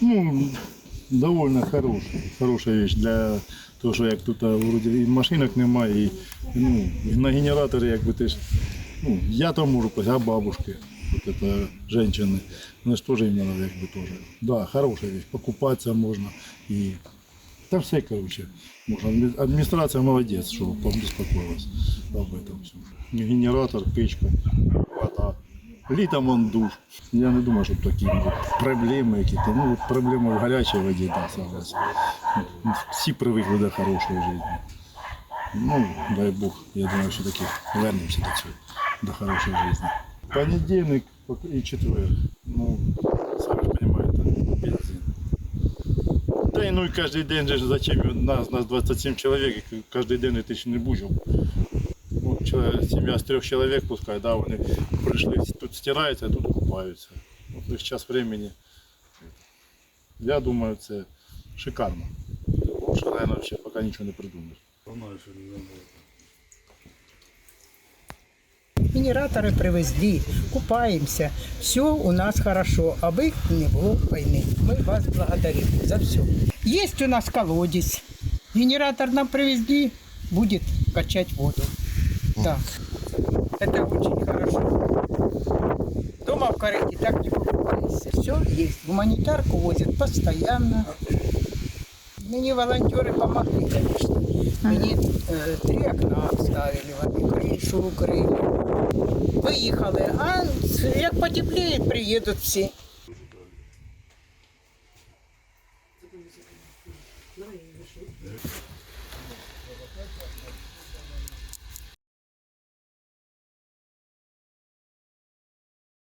Ну, довольно хорошая, хорошая вещь для того, що як тут а, вроді і машинок немає, і ну, і на генераторі якби ти ж, ну, я там можу пойти, а бабушки, вот это женщины, вони ж теж їм надо якби теж. Да, хорошая вещь, покупатися можна і та все, короче, можно. Адми- Администрация молодец, что побеспокоилась об этом всем. Генератор, печка, вода. Літом он душ. Я не думаю, щоб такі були проблеми якісь. Ну, от проблеми в гарячій воді, да, согласен. Всі привикли до хорошої життя. Ну, дай Бог, я думаю, що таки вернемося до цього, до хорошої життя. Понедельник і четвер. Ну, самі ж розумієте, бензин. Да и ну и каждый день же зачем нас, нас 27 человек, и каждый день ты ж не будешь. Человек, семья с трех человек пускай, да, вони прийшли, тут стираються, а тут купаються. Вот их час времени. Я думаю, це шикарно. Лучше, наверное, вообще пока нічого не придумаєш. Генераторы привезли, купаемся. Все у нас хорошо, аби не было войны. Мы вас благодарим за все. Есть у нас колодец. Генератор нам привезли, будет качать воду. Да. Это очень хорошо. Дома в карете так не покупаешься. Все есть. Гуманитарку возят постоянно. Ну, Мне волонтеры помогли, конечно. Мені э, три окна вставили, вони кришу укрили. Выехали. а как потепліє, приедут все.